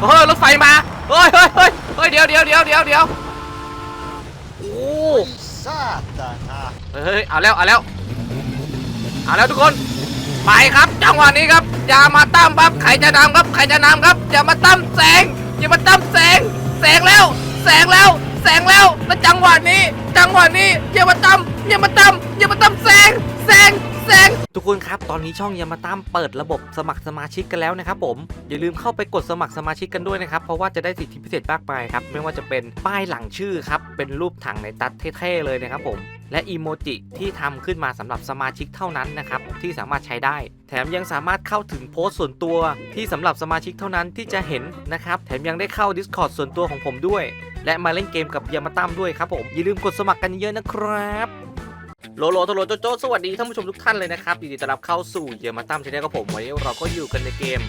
เฮ้ยรถไฟมาเฮ้ยเฮ้ยเฮ้ยเฮ้ยเดี๋ยวเดี๋ยวเดี๋ยวเดี๋ยวเดี๋ยวโอ้ Satana! เฮ้ยเอาแล้วเอาแล้วเอาแล้วทุกคนไปครับจังหวะนี้ครับอย่ามาตั้มครับใครจะนำครับใครจะนำครับอย่ามาตั้มแสงอย่ามาตั้มแสงแสงแล้วแสงแล้วแสงแล้วแล้วจังหวะนี้ จังหวะนี้อย่ามาตั้มอย่ามาตั้มอย่ามาตั้มแสงแสง แสงทุกคนครับ ตอนนี้ช่องยามาตั้มเปิดระบบสมัครสมาชิกกันแล้วนะครับผมอย่าลืมเข้าไปกดสมัครสมาชิกกันด้วยนะครับ เพราะว่าจะได้สิทธิพิเศษมากมายครับ ไม่ว่าจะเป็นป้ายหลังชื่อครับ เป็นรูปถังในตัดเท่ๆเลยนะครับผมและอีโมจิที่ทำขึ้นมาสำหรับสมาชิกเท่านั้นนะครับ ที่สามารถใช้ได้ แถมยังสามารถเข้าถึงโพสต์ส่วนตัวที่สำหรับสมาชิกเท่านั้นที่จะเห็นนะครับ แถมยังได้เข้า Discord ส่วนตัวของผมด้วย และมาเล่นเกมกับยามาตั้มด้วยครับผมอย่าลืมกดสมัครกันเยอะนะครับ โลโลโทโลโจโจสวัสดีท่านผู้ชมทุกท่านเลยนะครับยินดีต้อนรับเข้าสู่เยามาตั้มชแนลกับผมวันนี้เราก็อยู่กันในเกม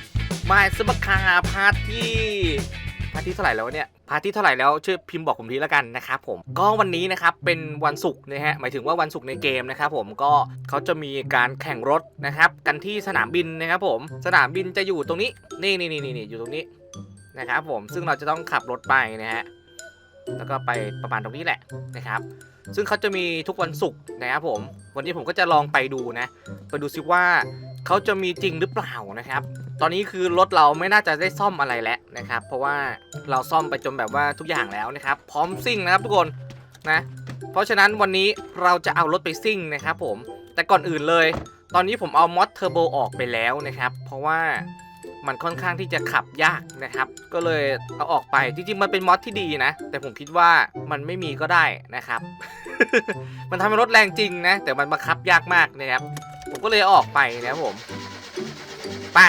มาสบัคาพาร์ทที่พาร์ทที่เท่าไหร่แล้วเนี่ยพาร์ทที่เท่าไหร่แล้วช่วยพิมพ์บอกผมทีแล้วกันนะครับผมก็วันนี้นะครับเป็นวันศุกร์นะฮะหมายถึงว่าวันศุกร์ในเกมนะครับผมก็เขาจะมีการแข่งรถนะครับกันที่สนามบินนะครับผมสนามบินจะอยู่ตรงนี้นี่นี่นี่นี่อยู่ตรงนี้นะครับผมซึ่งเราจะต้องขับรถไปนะฮะแล้วก็ไปประมาณตรงนี้แหละนะครับ ซึ่งเขาจะมีทุกวันศุกร์นะครับผม วันนี้ผมก็จะลองไปดูนะ ไปดูซิว่าเขาจะมีจริงหรือเปล่านะครับ ตอนนี้คือรถเราไม่น่าจะได้ซ่อมอะไรแล้วนะครับ เพราะว่าเราซ่อมไปจนแบบว่าทุกอย่างแล้วนะครับ พร้อมซิ่งนะครับทุกคนนะ เพราะฉะนั้นวันนี้เราจะเอารถไปซิ่งนะครับผม แต่ก่อนอื่นเลย ตอนนี้ผมเอามอดเทอร์โบออกไปแล้วนะครับ เพราะว่า มันค่อนข้างที่จะขับยากนะครับ ก็เลยเอาออกไปจริงๆมันเป็นมอดที่ดีนะ แต่ผมคิดว่ามันไม่มีก็ได้นะครับ มันทำให้รถแรงจริงนะ แต่มันบังคับยากมากนะครับ ผมก็เลยออกไปนะครับผมไป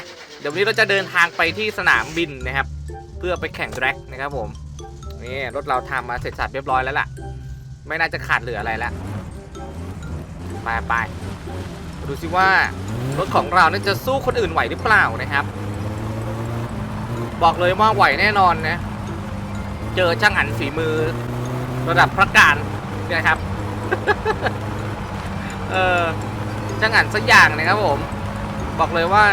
เดี๋ยววันนี้เราจะเดินทางไปที่สนามบินนะครับ เพื่อไปแข่งแร็กนะครับผมนี่รถเราทำมาเสร็จสับเรียบร้อยแล้วล่ะ ไม่น่าจะขาดเหลืออะไรแล้วไปไปดูสิว่ารถของเราเนี่ยจะสู้คนอื่นไหวหรือเปล่านะครับ บอกเลยว่าไหวแน่นอนนะ เจอช่างอันฝีมือ ระดับพระการเนี่ยนะครับ เออช่างอันสักอย่างนะครับผม บอกเลยว่า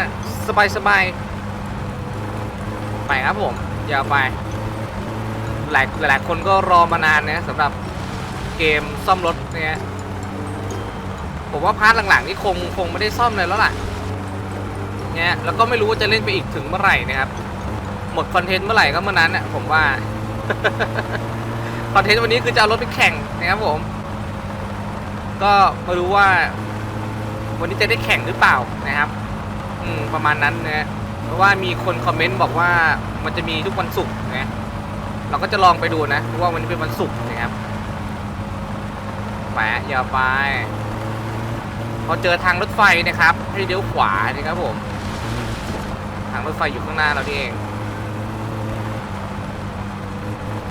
สบายสบายไปครับผมอย่าไป หลายหลายคนก็รอมานานนะสำหรับเกมซ่อมรถเนี่ยผมว่าพาร์ทหลังๆนี่คงคงไม่ได้ซ่อมเลยแล้วล่ะเนี่ยแล้วก็ไม่รู้ว่าจะเล่นไปอีกถึงเมื่อไหร่นะครับ มดคอนเทนต์เมื่อไหร่ก็เมื่อนั้นน่ะผมว่า คอนเทนต์วันนี้คือจะเอารถไปแข่งนะครับผม ก็ไม่รู้ว่า วันนี้จะได้แข่งหรือเปล่านะครับ อืมประมาณนั้นนะเพราะว่ามีคนคอมเมนต์บอกว่ามันจะมีทุกวันศุกร์นะเราก็จะลองไปดูนะเพราะว่าวันนี้เป็นวันศุกร์นะครับแปะอย่าไปพอเจอทางรถไฟนะครับ ให้เลี้ยวขวานะครับผม ทางรถไฟอยู่ข้างหน้าเราเอง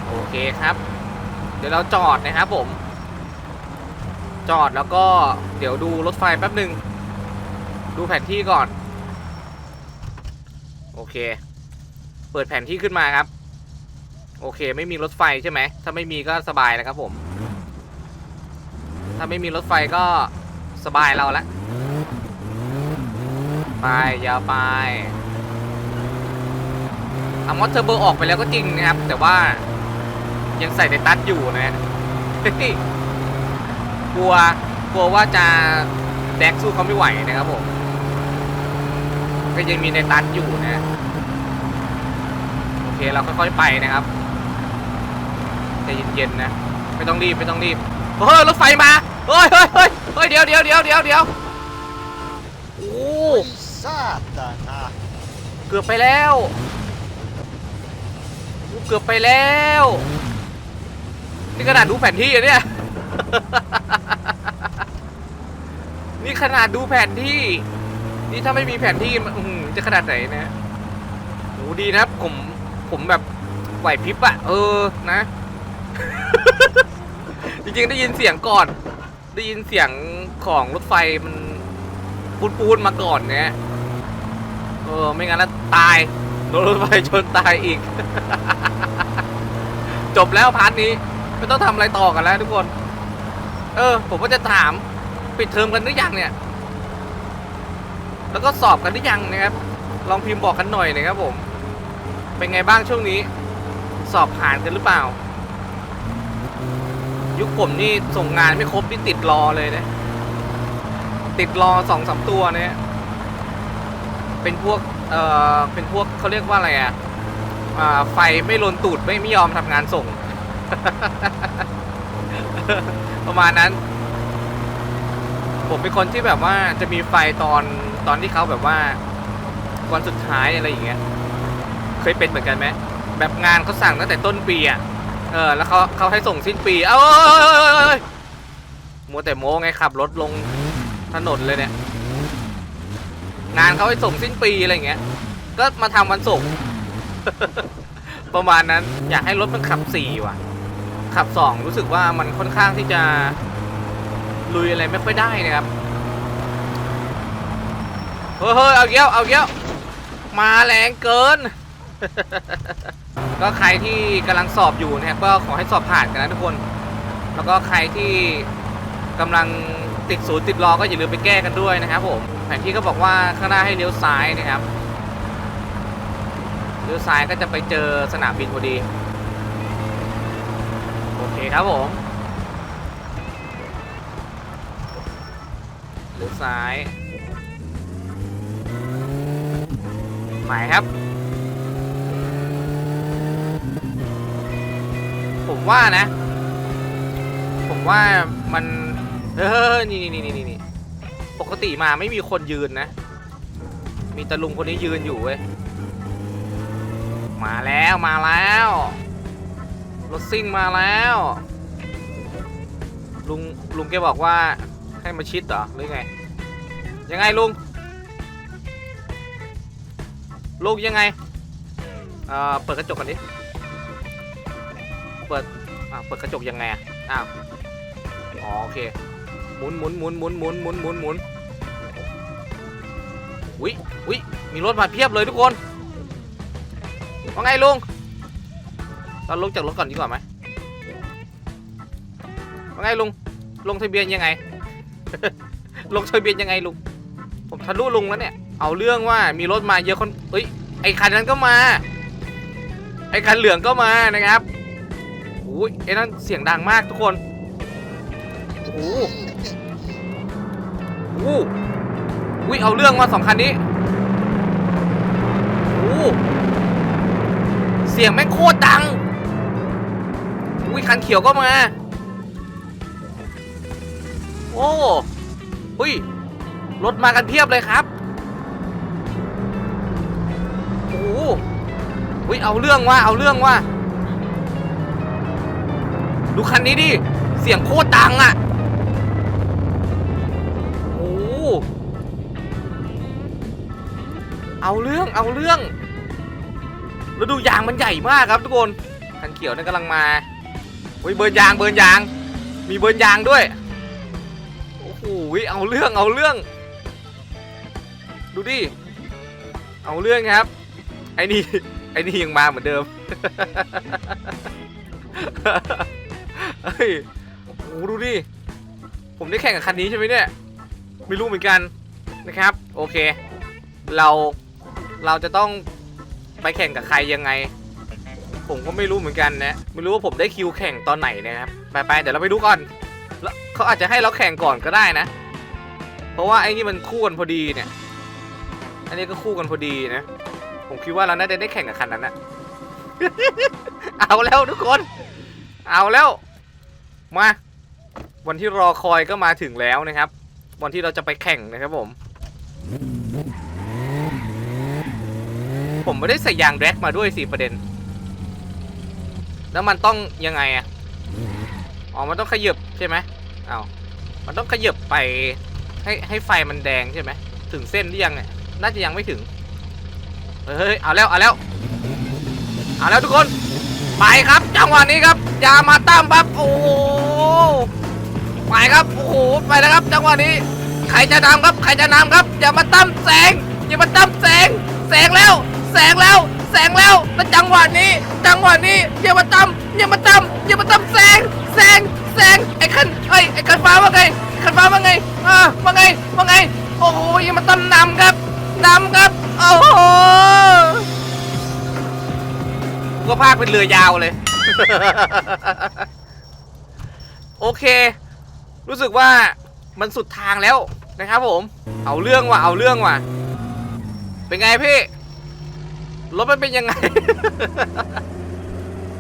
โอ เคครับ เดี๋ยวเราจอดนะครับผม จอดแล้วก็เดี๋ยวดูรถไฟแป๊บหนึ่งดูแผนที่ก่อน โอเค เปิดแผนที่ขึ้นมาครับ โอเค ไม่มีรถไฟใช่ไหม ถ้าไม่มีก็สบายแล้วครับผม ถ้าไม่มีรถไฟก็สบายเราละไปยาวไปอามอสเทอร์โบออกไปแล้วก็จริงนะครับ แต่ว่า ยังใส่ในตัดอยู่นะกลัวกลัวว่าจะแดกสู้เขาไม่ไหวนะครับผมก็ยังมีในตันอยู่นะโอเคเราค่อยๆไปนะครับใจเย็นๆนะไม่ต้องรีบไม่ต้องรีบเฮ้ยรถไฟมาเฮ้ยเฮ้ยเฮ้ยเฮ้ยเดี๋ยวเดี๋ยวเดี๋ยวเดี๋ยวเดี๋ยวโอ้ Satana! เกือบไปแล้ว เกือบไปแล้ว นี่ขนาดดูแผนที่อะเนี่ย นี่ขนาดดูแผนที่ นี่ถ้าไม่มีแผนที่มันอื้อหือจะขนาดไหนนะโหดีนะครับ ผม ผมแบบไหวพริบอะเออ นะ จริงๆได้ยินเสียงก่อน ได้ยินเสียงของรถไฟมันปูนปูนๆมาก่อนเนี่ยเออ ไม่งั้นแล้วตายโดนรถไฟชนตายอีก จบแล้วพาร์ทนี้ ไม่ต้องทำอะไรต่อกันแล้วทุกคน เออ ผมก็จะถามปิดเทอมกันหรือยังเนี่ย แล้วก็สอบกันหรือยังนะครับ ลองพิมพ์บอกกันหน่อยนะครับผม เป็นไงบ้างช่วงนี้ สอบผ่านกันหรือเปล่า ยุคผมนี่ส่งงานไม่ครบนี่ติดรอเลยนะ ติดรอสองสามตัวเนี่ย เป็นพวก เอ่อ เป็นพวกเขาเรียกว่าอะไรอะอ่าไฟไม่ลนตูดไม่ไม่ยอมทำงานส่ง ประมาณนั้น ผมเป็นคนที่แบบว่าจะมีไฟตอนตอนที่เขาแบบว่าวันสุดท้ายอะไรอย่างเงี้ย เคยเป็นเหมือนกันไหมแบบงานเขาสั่งตั้งแต่ต้นปีอะเออแล้วเขาเขาให้ส่งสิ้นปี เอ้าเอ้ยมัวแต่โม้ไงขับรถลงถนนเลยเนี่ย งานเขาให้ส่งสิ้นปีอะไรอย่างเงี้ย ก็มาทำวันส่งประมาณนั้นอยากให้รถมันขับสี่ว่ะ ขับสองรู้สึกว่ามันค่อนข้างที่จะลุยอะไรไม่ค่อยได้นะครับเฮ้ยเฮ้ยเอาเกี้ยวเอาเกี้ยวมาแรงเกิน ก็ใครที่กำลังสอบอยู่นะครับก็ขอให้สอบผ่านกันนะทุกคน แล้วก็ใครที่กำลังติดศูนย์ติดรอก็อย่าลืมไปแก้กันด้วยนะครับผมแผนที่ก็บอกว่าข้างหน้าให้เลี้ยวซ้ายนะครับเลี้ยวซ้ายก็จะไปเจอสนามบินพอดี เคครับผมเลี้ยวซ้ายหมายครับ ผมว่านะ ผมว่ามัน เออนี่นี่นี่นี่นี่ปกติมาไม่มีคนยืนนะ มีตะลุงคนนี้ยืนอยู่เว้ย มาแล้วมาแล้ว รถซิ่งมาแล้ว ลุงลุงแกบอกว่าให้มาชิดเหรอหรือไง ยังไงลุง ลุงยังไงเอ่อเปิดกระจกกันดิ เปิดอ่าเปิดกระจกยังไงอะอ้าวอ๋อโอเคหมุนหมุนหมุนหมุนหมุนหมุนหมุนหมุนวิวิมีรถมาเพียบเลยทุกคนว่าไงลุง เราลงจากรถก่อนดีกว่าไหมว่าไงลุง ลงทะเบียนยังไง ลงทะเบียนยังไงลุง ผมทะลุลุงแล้วเนี่ย เอาเรื่องว่ามีรถมาเยอะคนเอ้ย ไอคันนั้นก็มา ไอคันเหลืองก็มานะครับโอ้ยไอ้นั่นเสียงดังมากทุกคน โอ้โหโอ้โหอุ้ยเอาเรื่องมาสองคันนี้ โอ้โหเสียงแม่งโคตรดัง อุ้ยคันเขียวก็มา โอ้อุ้ยรถมากันเพียบเลยครับ โอ้หอุ้ยเอาเรื่องว่าเอาเรื่องว่าดูคันนี้ดิ เสียงโคตรดังอะ่ะ โอ้เอาเรื่องเอาเรื่องแล้วดูยางมันใหญ่มากครับทุกคนคันเขียวนั่นกำลังมา เฮ้ยเบิร์นยางเบิร์นยาง มีเบิร์นยางด้วย โอ้โหเอาเรื่องเอาเรื่อง ดูดิ เอาเรื่องครับ ไอ้นี่ไอ้นี่ยังมาเหมือนเดิมเฮ้ยโอ้โหดูดิ ผมได้แข่งกับคันนี้ใช่ไหมเนี่ย ไม่รู้เหมือนกันนะครับ โอเค เราเราจะต้องไปแข่งกับใครยังไง ผมก็ไม่รู้เหมือนกันนะ ไม่รู้ว่าผมได้คิวแข่งตอนไหนนะครับ ไปๆ เดี๋ยวเราไปดูก่อนแล้วเขาอาจจะให้เราแข่งก่อนก็ได้นะ เพราะว่าไอ้นี่มันคู่กันพอดีเนี่ย อันนี้ก็คู่กันพอดีนะ ผมคิดว่าเราน่าจะได้แข่งกับคันนั้นนะเอาแล้วทุกคน เอาแล้ว มา วันที่รอคอยก็มาถึงแล้วนะครับ วันที่เราจะไปแข่งนะครับผม ผมไม่ได้ใส่ยางแร็กมาด้วยสิประเด็น แล้วมันต้องยังไงอะอ๋อ มันต้องขยับใช่ไหมอ้าวมันต้องขยับไปให้ให้ไฟมันแดงใช่ไหม ถึงเส้นหรือยังเนี่ย น่าจะยังไม่ถึง เฮ้ย เอาแล้ว เอาแล้ว เอาแล้วทุกคน ไปครับ จังหวะนี้ครับ อย่ามาตั้มครับโอ้โหไปครับ โอ้โห ไปแล้วครับ จังหวะนี้ ใครจะนำครับ ใครจะนำครับ อย่ามาตั้มแสง อย่ามาตั้มแสง แสงแล้ว แสงแล้ว แสงแล้วแล้วจังหวะนี้ จังหวะนี้อย่ามาตั้มอย่ามาตั้มอย่ามาตั้มแสงแสงแสงไอ้คันเอ้ไอ้คันฟ้าว่าไงคันฟ้าว่าไงอ่าว่าไงว่าไงโอ้โหอย่ามาตั้มนำครับนำครับโอ้โหก็พากเป็นเรือยาวเลย โอเค รู้สึกว่ามันสุดทางแล้วนะครับผม เอาเรื่องว่ะ เอาเรื่องว่ะ เป็นไงพี่ รถมันเป็นยังไง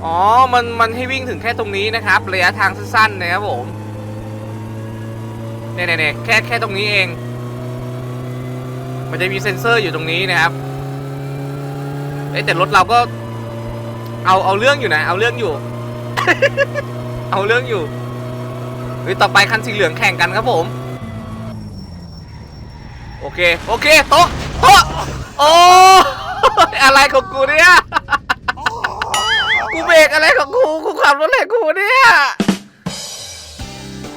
อ๋อ มัน มันให้วิ่งถึงแค่ตรงนี้นะครับ ระยะทางสั้นๆนะครับผมเนี่ยเนี่ยแค่แค่ตรงนี้เอง มันจะมีเซ็นเซอร์อยู่ตรงนี้นะครับเอ้แต่รถเราก็ เอา เอาเรื่องอยู่นะ เอาเรื่องอยู่ เอาเรื่องอยู่เฮ้ยต่อไปคันสีเหลืองแข่งกันครับผม โอเค โอเค โต๊ะ โต๊ะ โอ้ อะไรของกูเนี่ย กูเบรกอะไรของกู กูขับรถอะไรกูเนี่ย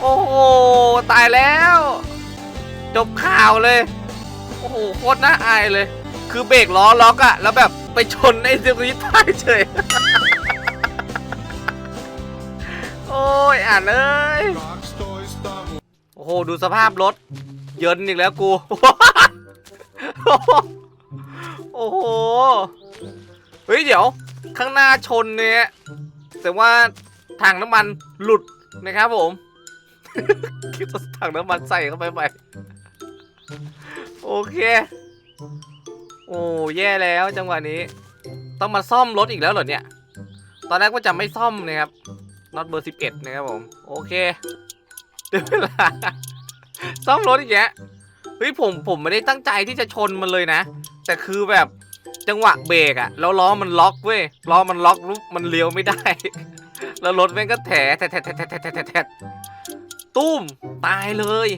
โอ้โห ตายแล้ว จบข่าวเลย โอ้โห โคตรน่าอายเลย คือเบรกล้อล็อกอะแล้วแบบไปชนไอ้ตรงนี้ตายเฉย โอ้ย อ่านเอ้ยโอ้โห ดูสภาพรถ เยินอีกแล้วกู โอ้โห เฮ้ยเดี๋ยว ข้างหน้าชนเนี่ยแต่ว่าถังน้ำมันหลุดนะครับผม คิดว่าถังน้ำมันใส่เข้าไปใหม่โอเค โอ้แย่แล้วจังหวะนี้ ต้องมาซ่อมรถอีกแล้วเหรอเนี่ย ตอนแรกว่าจะไม่ซ่อมนะครับน็อตเบอร์สิบเอ็ดนะครับผม โอเคเดี๋ยวเวลาซ่อมรถอีกแยะ เฮ้ยผมผมไม่ได้ตั้งใจที่จะชนมันเลยนะ แต่คือแบบจังหวะเบรกอะแล้วล้อมันล็อกเว้ยล้อมันล็อกลุกมันเลี้ยวไม่ได้ แล้วรถแม่งก็แถแถแถแถแถแถแถตุ้มตายเลย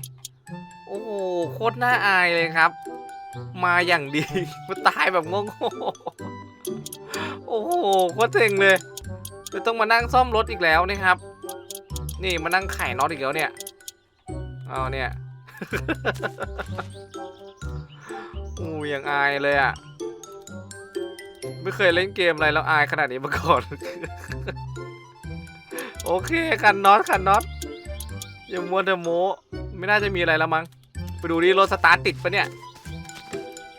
โอ้โหโคตรน่าอายเลยครับ มาอย่างดีมาตายแบบงงโอ้โหโคตรเจ๋งเลยจะต้องมานั่งซ่อมรถอีกแล้วนะครับ นี่มานั่งไข่น็อตอีกแล้วเนี่ยเอาเนี่ย อู้ยังอายเลยอะ ไม่เคยเล่นเกมอะไรแล้วอายขนาดนี้มาก่อน โอเคคันน็อตคันน็อตอย่ามัวแต่โมไม่น่าจะมีอะไรแล้วมั้ง ไปดูดิรถสตาร์ทติดปะเนี่ย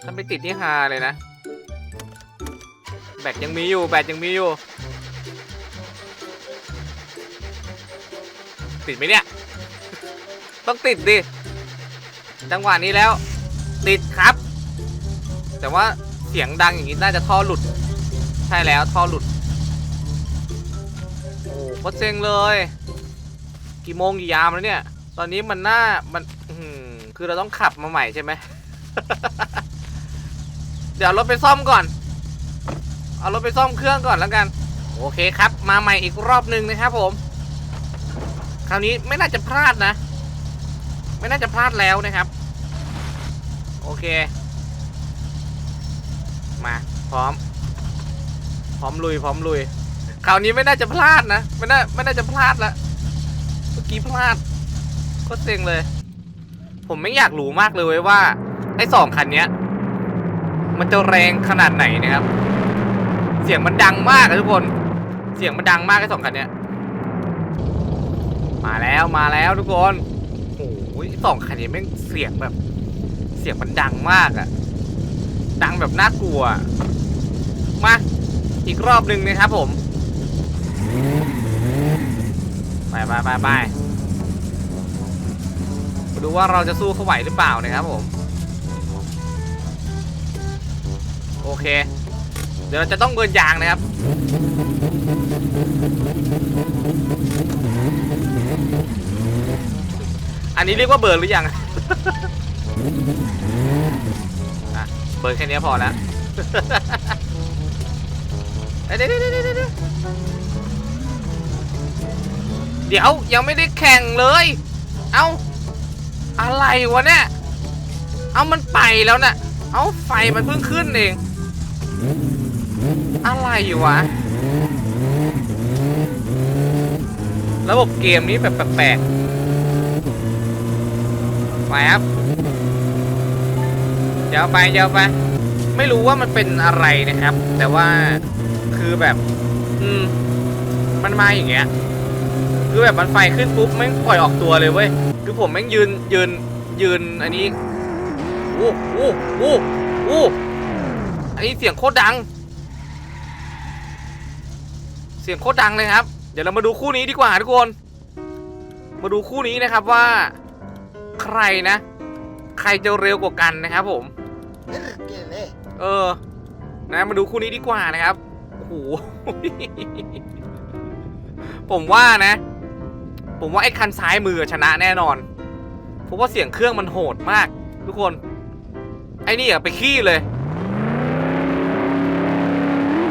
ถ้าไม่ติดนี่ฮาเลยนะ แบตยังมีอยู่ แบตยังมีอยู่ ติดไหมเนี่ย ต้องติดดิ จังหวะนี้แล้ว ติดครับ แต่ว่าเสียงดังอย่างนี้น่าจะท่อหลุด ใช่แล้วท่อหลุด โอ้โคตรเซ็งเลย กี่โมงกี่ยามแล้วเนี่ย ตอนนี้มันน่ามันคือเราต้องขับมาใหม่ใช่ไหม เดี๋ยวรถไปซ่อมก่อน เอารถไปซ่อมเครื่องก่อนแล้วกัน โอเคครับ มาใหม่อีกรอบหนึ่งนะครับผม คราวนี้ไม่น่าจะพลาดนะ ไม่น่าจะพลาดแล้วนะครับ โอเค มาพร้อม พร้อมลุยพร้อมลุยคราวนี้ไม่น่าจะพลาดนะไม่น่าไม่น่าจะพลาดละเมื่อกี้พลาดก็เซ็งเลย ผมไม่อยากรู้มากเลยว่าไอ้สองคันเนี้ย มันจะแรงขนาดไหนนะครับ เสียงมันดังมากทุกคน เสียงมันดังมากไอ้สองคันเนี้ย มาแล้วมาแล้วทุกคน สองคันนี้แม่งเสียงแบบ เสียงมันดังมากอะดังแบบน่ากลัว มาอีกรอบหนึ่งนะครับผม ไปไปไปไปดูว่าเราจะสู้เขาไหวหรือเปล่านะครับผม โอเค เดี๋ยวเราจะต้องเบิร์นยางนะครับ นนี้เรียกว่าเบิร์นหรือยัง อะ เบิร์นแค่นี้พอแล้วเดี๋ยวเดี๋ยวเดี๋ยวเดี๋ยวเดี๋ยวเดี๋ยวยังไม่ได้แข่งเลย เอาอะไรวะเนี่ย เอามันไปแล้วน่ะ เอาไฟมันเพิ่งขึ้นเอง อะไรวะ ระบบเกมนี้แบบแปลกๆ ไปครับเดี๋ยวไปเดี๋ยวไป ไม่รู้ว่ามันเป็นอะไรนะครับ แต่ว่าคือแบบ อืม มันมาอย่างเงี้ย คือแบบมันไฟขึ้นปุ๊บแม่งปล่อยออกตัวเลยเว้ย คือผมแม่งยืนยืนยืนอันนี้โอ้โอ้โอ้โอ้อันนี้เสียงโคตรดัง เสียงโคตรดังเลยครับ เดี๋ยวเรามาดูคู่นี้ดีกว่าทุกคน มาดูคู่นี้นะครับว่า ใครนะ ใครจะเร็วกว่ากันนะครับผม เออ นะ มาดูคู่นี้ดีกว่านะครับ โอ้โห ผมว่านะ ผมว่าไอ้คันซ้ายมือชนะแน่นอน เพราะว่าเสียงเครื่องมันโหดมาก ทุกคน ไอ้นี่อะไปขี้เลย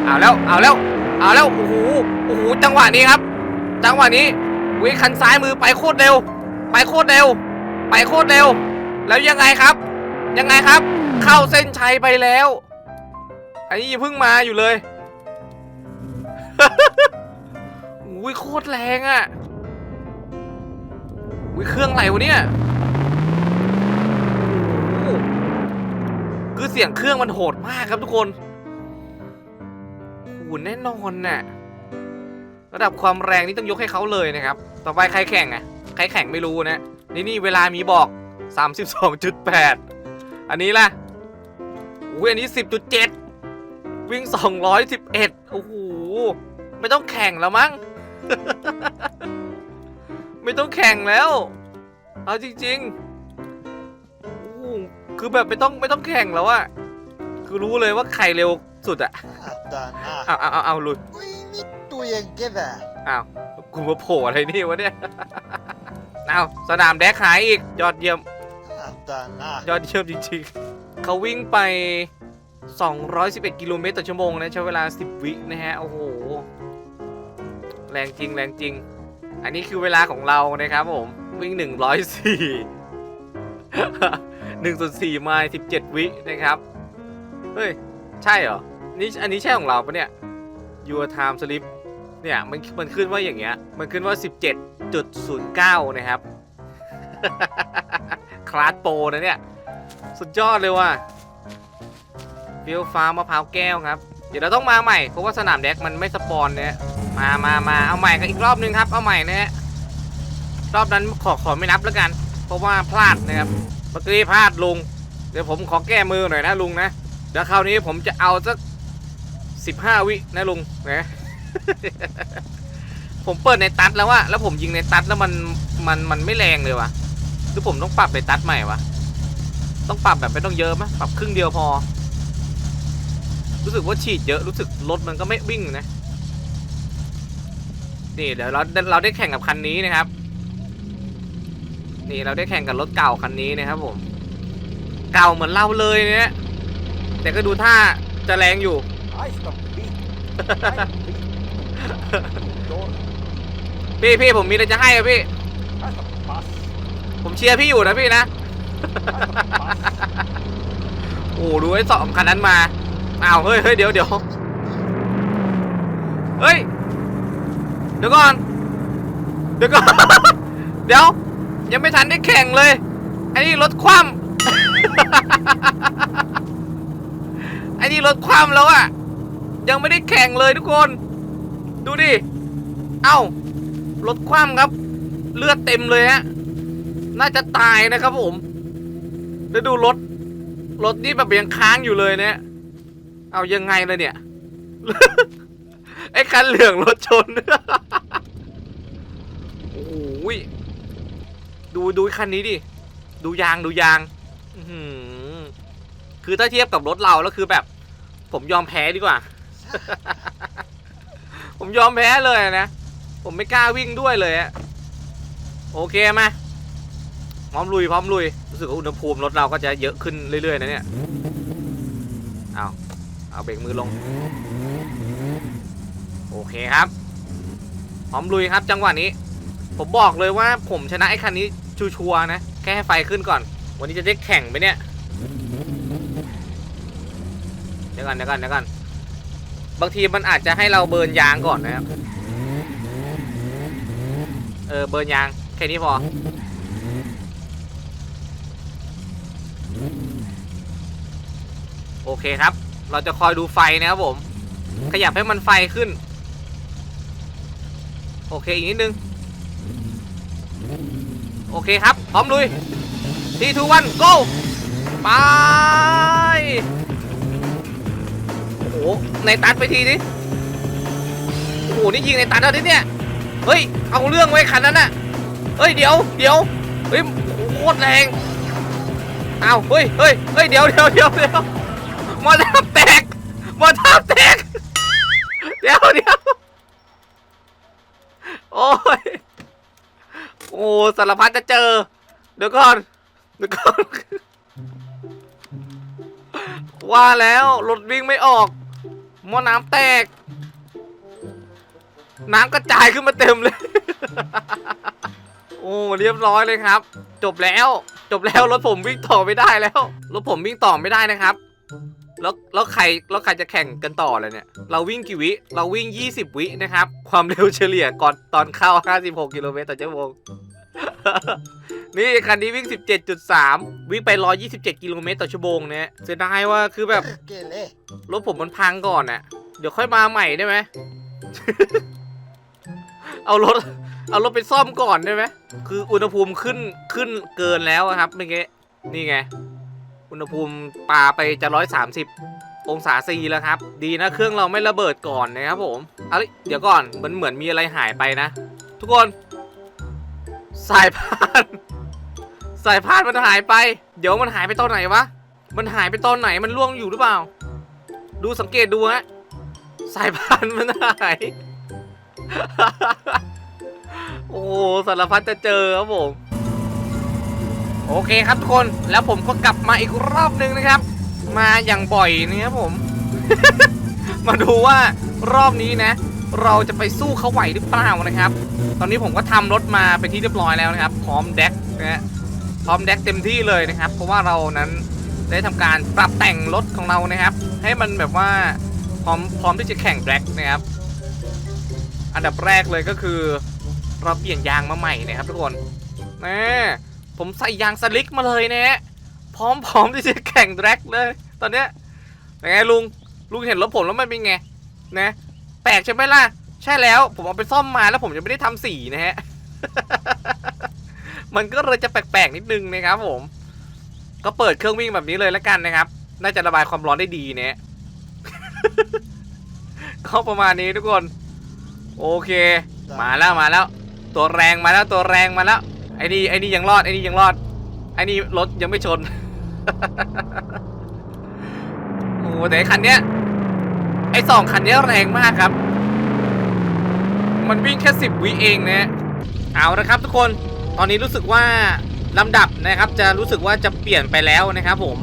เอาแล้ว เอาแล้ว เอาแล้ว โอ้โห โอ้โห จังหวะนี้ครับ จังหวะนี้วิคันซ้ายมือไปโคตรเร็ว ไปโคตรเร็ว ไปโคตรเร็ว แล้วยังไงครับ ยังไงครับ เข้าเส้นชัยไปแล้ว อันนี้ยังเพิ่งมาอยู่เลยอุ้ยโคตรแรงอะ่ะอุ้ยเครื่องอะไรวะเนี่ยโอ้โหคือเสียงเครื่องมันโหดมากครับทุกคนโอ้แน่นอนน่ะ ระดับความแรงนี่ต้องยกให้เขาเลยนะครับ ต่อไปใครแข่งอะ ใครแข่งไม่รู้นะ นี่นี่เวลามีบอก 32.8 อันนี้ล่ะอุ้ยอันนี้ 10.7 วิ่ง 211 โอ้โห ไม่ต้องแข่งแล้วมั้ง ไม่ต้องแข่งแล้ว เอาจริงๆโอ้โหคือแบบไม่ต้องไม่ต้องแข่งแล้วอะคือรู้เลยว่าใครเร็วสุดอะ Atana. เอาเอาเอาเอาลุย We need to together. อ้าวกูมาโผล่อะไรนี่วะเนี่ย อ้าวสนามแดกขายอีกยอดเยี่ยม Atana. ยอดเยี่ยมจริงๆ เขาวิ่งไป 211 กิโลเมตรต่อชั่วโมงนะใช้เวลา 10 วินะฮะ โอ้โห แรงจริงแรงจริง อันนี้คือเวลาของเรานะครับผม วิ่ง 104 1.4ไมล์17 วินะครับ เฮ้ย ใช่เหรอ นี่อันนี้ใช่ของเราปะเนี่ย Your Time Slip เนี่ยมันมันขึ้นว่าอย่างเงี้ย มันขึ้นว่า 17.09 นะครับ คลาสโปรนะเนี่ย สุดยอดเลยว่ะฟิลฟ้ามะพร้าวแก้วครับ เดี๋ยวเราต้องมาใหม่ เพราะว่าสนามแดกมันไม่สปอนเนี่ย มามามาเอาใหม่กันอีกรอบนึงครับ เอาใหม่นะฮะ รอบนั้นขอขอไม่นับแล้วกัน เพราะว่าพลาดนะครับ เมื่อกี้พลาดลุง เดี๋ยวผมขอแก้มือหน่อยนะลุงนะ เดี๋ยวคราวนี้ผมจะเอาสักสิบห้าวินะลุงนะ ผมเปิดในตัดแล้วอะแล้วผมยิงในตัดแล้วมันมันมันไม่แรงเลยวะหรือผมต้องปรับในตัดใหม่วะต้องปรับแบบไม่ต้องเยอะมั้ยปรับครึ่งเดียวพอ รู้สึกว่าฉีดเยอะรู้สึกรถมันก็ไม่วิ่งนะนี่เดี๋ยวเราเราได้แข่งกับคันนี้นะครับ นี่เราได้แข่งกับรถเก่าคันนี้นะครับ ผม เก่าเหมือนเราเลยเนี่ยแต่ก็ดูท่าจะแรงอยู่ พี่พี่ผมมีอะไรจะให้อะพี่ ผมเชียร์พี่อยู่นะพี่นะ โอ้ดูไอ้สองคันนั้นมาอ้าวเฮ้ยเฮ้ยเดี๋ยวเดี๋ยวเฮ้ย เดี๋ยวก่อน เดี๋ยวก่อน เดี๋ยว ยังไม่ทันได้แข่งเลยไอ้นี่รถคว่ำไอ้นี่รถคว่ำแล้วอะยังไม่ได้แข่งเลยทุกคน ดูดิ เอ้ารถคว่ำครับ เลือดเต็มเลยฮะ น่าจะตายนะครับผม แล้วดูรถ รถนี่แบบยังค้างอยู่เลยเนี่ย เอายังไงเลยเนี่ย ไอ้คันเหลืองรถชน โอ้โหยดูดูคันนี้ดิ ดูยางดูยาง คือถ้าเทียบกับรถเราแล้วคือแบบ ผมยอมแพ้ดีกว่า ผมยอมแพ้เลยนะ ผมไม่กล้าวิ่งด้วยเลยอะโอเคมาพร้อมลุยพร้อมลุย รู้สึกว่าอุณหภูมิรถเราก็จะเยอะขึ้นเรื่อยๆนะเนี่ย เอาเอาเบรกมือลง โอเคครับ พร้อมลุยครับจังหวะนี้ ผมบอกเลยว่าผมชนะไอ้คันนี้ชัวร์นะ แค่ให้ไฟขึ้นก่อน วันนี้จะได้แข่งไหมเนี่ย เดี๋ยวก่อนเดี๋ยวก่อนเดี๋ยวก่อน บางทีมันอาจจะให้เราเบิร์นยางก่อนนะครับ เออเบิร์นยางแค่นี้พอ โอเคครับ เราจะคอยดูไฟนะครับผม ขยับให้มันไฟขึ้น โอเคอีกนิดนึง โอเคครับ พร้อมลุยทีทูวันโกไป ในตัดไปทีดิโอ้โหนี่ยิงในตันแล้วเนี่ยเฮ้ยเอาเรื่องไว้คันนั้นน่ะเฮ้ยเดี๋ยวเดี๋ยวเฮ้ยโคตรแรงเอาเฮ้ยเฮ้ยเฮ้ยเดี๋ยวเดี๋ยวเดี๋ยวเดี๋ยวมอเตอร์แตกมอเตอร์แตกเดี๋ยวเดี๋ยวโอ้ยโอ้สารพัดจะเจอเดี๋ยวก่อนเดี๋ยวก่อนว่าแล้วรถวิ่งไม่ออก หม้อน้ำแตก น้ำกระจายขึ้นมาเต็มเลย โอ้เรียบร้อยเลยครับ จบแล้ว จบแล้วรถผมวิ่งต่อไม่ได้แล้วรถผมวิ่งต่อไม่ได้นะครับแล้วแล้วใครแล้วใครจะแข่งกันต่อเลยเนี่ย เราวิ่งกี่วิ เราวิ่ง 20 วินะครับ ความเร็วเฉลี่ยก่อนตอนเข้า 56 กิโลเมตรต่อชั่วโมง นี่คันนี้วิ่ง 17.3 วิ่งไป 127 กิโลเมตรต่อชั่วโมงเนี่ยเสียดายว่าคือแบบ Que le. รถผมมันพังก่อนน่ะ เดี๋ยวค่อยมาใหม่ได้ไหม เอารถ เอารถไปซ่อมก่อนได้ไหม คืออุณหภูมิขึ้นขึ้นเกินแล้วอะครับเมื่อกี้นี่ไง อุณหภูมิปาไปจะร้อยสามสิบองศาซีแล้วครับ ดีนะเครื่องเราไม่ระเบิดก่อนนะครับผม เอาเดี๋ยวก่อน มันเหมือนมีอะไรหายไปนะ ทุกคน สายพาน สายพานมันหายไป เดี๋ยวมันหายไปตอนไหนวะ มันหายไปตอนไหนมันล่วงอยู่หรือเปล่า ดูสังเกตดูฮะสายพานมันหาย โอ้สารพัดจะเจอครับผม โอเคครับทุกคนแล้วผมก็กลับมาอีกรอบหนึ่งนะครับ มาอย่างบ่อยนะครับผม มาดูว่ารอบนี้นะ เราจะไปสู้เขาไหวหรือเปล่านะครับ ตอนนี้ผมก็ทำรถมาเป็นที่เรียบร้อยแล้วนะครับ พร้อมแดกนะฮะ พร้อมแดกเต็มที่เลยนะครับ เพราะว่าเรานั้นได้ทำการปรับแต่งรถของเรานะครับ ให้มันแบบว่าพร้อมพร้อมที่จะแข่งแดกนะครับ อันดับแรกเลยก็คือ เราเปลี่ยนยางมาใหม่นะครับทุกคนนะผมใส่ยางสลิกมาเลยนะฮะพร้อมพร้อมที่จะแข่งแดกเลย ตอนเนี้ยเป็นไงลุงลุงเห็นรถผมแล้วมันเป็นไงนะแปลกใช่ไหมล่ะ ใช่แล้วผมเอาไปซ่อมมาแล้วผมยังไม่ได้ทำสีนะฮะ มันก็เลยจะแปลกๆนิดนึงนะครับผม ก็เปิดเครื่องวิ่งแบบนี้เลยแล้วกันนะครับ น่าจะระบายความร้อนได้ดีเนี่ยก็ประมาณนี้ทุกคน โอเค มาแล้วมาแล้ว ตัวแรงมาแล้วตัวแรงมาแล้ว ไอ้นี่ไอ้นี่ยังรอดไอ้นี่ยังรอด ไอ้นี่รถยังไม่ชน โอ้แต่คันเนี้ยไอ้สองคันเนี้ยแรงมากครับ มันวิ่งแค่สิบวิเองนะเอาละครับทุกคน ตอนนี้รู้สึกว่าลำดับนะครับ จะรู้สึกว่าจะเปลี่ยนไปแล้วนะครับ ผม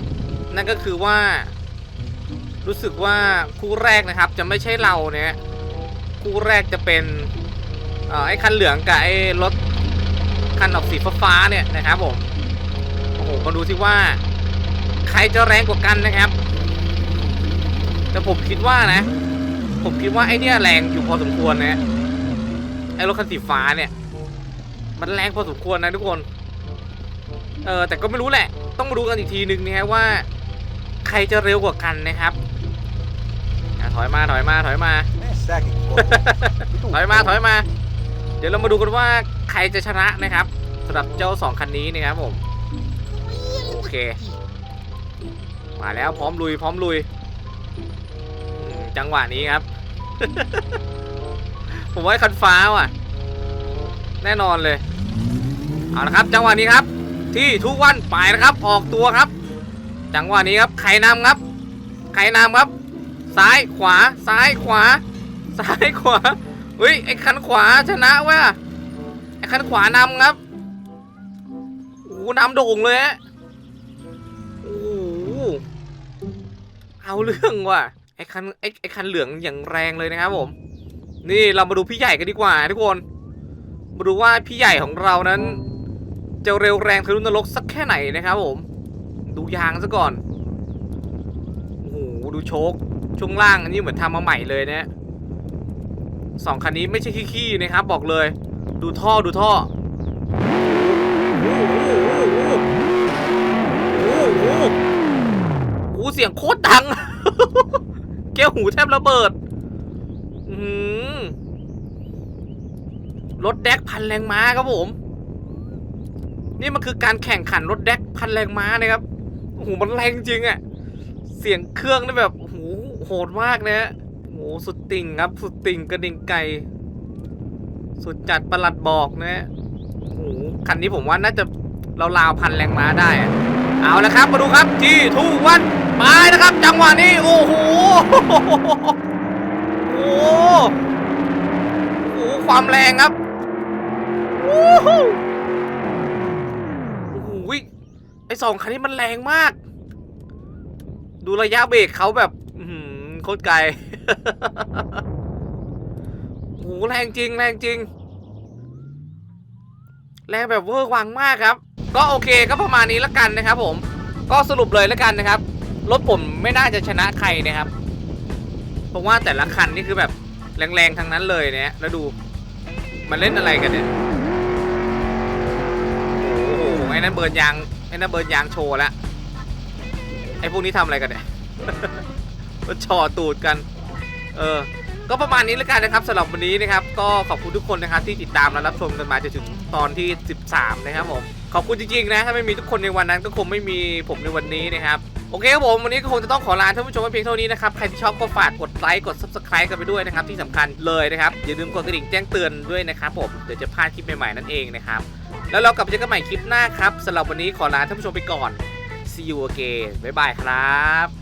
นั่นก็คือว่า รู้สึกว่าคู่แรกนะครับ จะไม่ใช่เราเนี่ยคู่แรกจะเป็นออไอ้คันเหลืองกับไอ้รถคันออกสีฟ้าเนี่ยนะครับผมโอ้โหมาดูสิว่า ใครจะแรงกว่ากันนะครับ แต่ผมคิดว่านะ ผมคิดว่าไอ้เนี่ยแรงอยู่พอสมควรนะไอ้รถคันสีฟ้าเนี่ย มันแรงพอสมควรนะทุกคน เออแต่ก็ไม่รู้แหละ ต้องมาดูกันอีกทีนึงนะฮะว่า ใครจะเร็วกว่ากันนะครับอะถอยมาถอยมาถอยมา ถอยมาถอยมา เดี๋ยวเรามาดูกันว่าใครจะชนะนะครับสำหรับเจ้าสองคันนี้นะครับผม โอเค มาแล้วพร้อมลุยพร้อมลุยอืมจังหวะนี้ครับ ผมว่าคันฟ้าว่ะ แน่นอนเลย เอาละครับ จังหวะนี้ครับ ที่ทุกวันไปนะครับ ออกตัวครับ จังหวะนี้ครับใครนำครับใครนำครับ ซ้ายขวา ซ้ายขวา ซ้ายขวาเฮ้ยไอ้คันขวาชนะว่ะไอ้คันขวานำครับโอ้นำโด่งเลยฮะโอ้เอาเรื่องว่ะไอ้คันไอ้ไอ้คันเหลืองอย่างแรงเลยนะครับผม นี่เรามาดูพี่ใหญ่กันดีกว่าทุกคน มาดูว่าพี่ใหญ่ของเรานั้น จะเร็วแรงทะลุนรกสักแค่ไหนนะครับผม ดูยางซะก่อน โอ้โห ดูโชคช่วงล่างอันนี้เหมือนทำมาใหม่เลยนะสองคันนี้ไม่ใช่ขี้ๆนะครับ บอกเลย ดูท่อดูท่อโอ้โหโอ้โหโอ้โหโอ้โหเสียงโคตรดัง แก้วหูแทบระเบิด อืม รถแดกพันแรงม้าครับผม นี่มันคือการแข่งขันรถแดกพันแรงม้านะครับโอ้โหมันแรงจริงอะเสียงเครื่องนี่แบบโอ้โหโหดมากนะฮะโอ้โหสุดติ่งครับสุดติ่งกระดิ่งไก่สุดจัดประหลัดบอกนะฮะโอ้โหคันนี้ผมว่าน่าจะราวพันแรงม้าได้อะเอาละครับมาดูครับที่ทูวันไปนะครับ จังหวะนี้โอ้โหโอ้โหความแรงครับ โอ้โหไอสองคันนี้มันแรงมาก ดูระยะเบรกเขาแบบโคตรไกลโอ้โหแรงจริง แรงจริง แรงแบบเวอร์วังมากครับ ก็โอเคก็ประมาณนี้ล้วกันนะครับ ผม ก็สรุปเลยล้วกันนะครับรถผมไม่น่าจะชนะใครนะครับ เพราะว่าแต่ละคันนี่คือแบบแรงๆทั้งนั้นเลยเนี่ยแล้วดู มันเล่นอะไรกันเนี่ย ไอ้นั่นเบิร์นยางไอ้นั่นเบิร์นยางโชว์ละไอ้พวกนี้ทำอะไรกันเนี่ยมันชอตูดกัน เออ ก็ประมาณนี้แล้วกันนะครับสำหรับวันนี้นะครับ ก็ขอบคุณทุกคนนะครับที่ติดตามและรับชมกันมาจนถึงตอนที่ 13 นะครับผมขอบคุณจริงๆนะถ้าไม่มีทุกคนในวันนั้นก็คงไม่มีผมในวันนี้นะครับโอเคครับผมวันนี้ก็คงจะต้องขอลาท่านผู้ชมไว้เพียงเท่านี้นะครับใครที่ชอบก็ฝากกดไลค์กด subscribe กันไปด้วยนะครับที่สำคัญเลยนะครับอย่าลืมกดกระดิ่งแจ้งเตือนด้วยนะครับผมเดี๋ยวจะพลาดคลิปใหม่ๆนั่นเองนะครับ แล้วเรากลับมาเจอกันใหม่คลิปหน้าครับสำหรับวันนี้ขอลาท่านผู้ชมไปก่อน see you again บ๊ายบายครับ